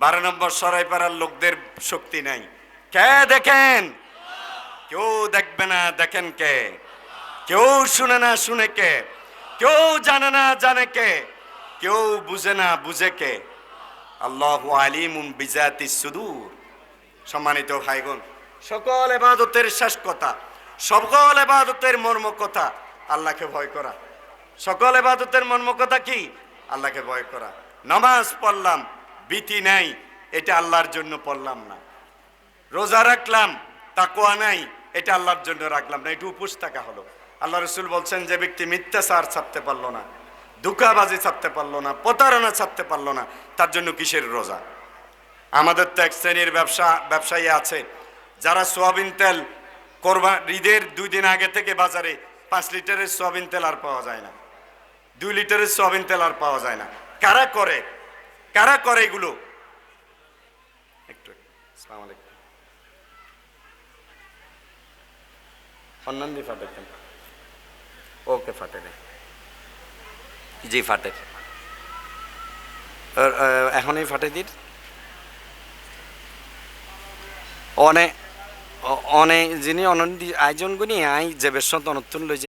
বারো নম্বর সরাইপাড়ার লোকদের শক্তি নাই। কে দেখেন? কেউ দেখবে না, দেখেন কে? কেউ শুনে না, শুনে কে? কেউ জানে না, জানে কে? কেউ বুঝে না, বুঝে কে? আল্লাহ আলিমুন বিজাতি সুদূর। সম্মানিত ভাইগণ, সকল এবাদতের শেষ কথা, সকল এবাদতের মর্ম কথা, আল্লাহকে ভয় করা। সকল এবাদতের মর্ম কথা কি? আল্লাহকে ভয় করা। নামাজ পড়লাম ভীতি নাই, এটা আল্লাহর জন্য পড়লাম না। রোজা রাখলাম তাকোয়া নাই, এটা আল্লাহর জন্য রাখলাম না একটু উপোস থাকা হলো। আল্লাহ রসুল বলছেন, যে ব্যক্তি মিথ্যাচার ছাড়তে পারল না দুকাবাজি ছাড়তে পারল না, প্রতারণা ছাড়তে পারল না, তার জন্য কিসের রোজা? আমাদের তো এক শ্রেণির ব্যবসা, ব্যবসায়ী আছে, যারা সোয়াবিন তেল করবা, ঈদের দুই দিন আগে থেকে বাজারে পাঁচ লিটারের সোয়াবিন তেল আর পাওয়া যায় না। দুই লিটারের সোয়াবিন তেল আর পাওয়া যায় না। কারা করে? কারা করে এগুলো? ওকে ফাটে জি ফাটে এখনই ফাটে দির অনে যিনি অনন্য আয়োজন করি আই যে বেশ অনতুন লই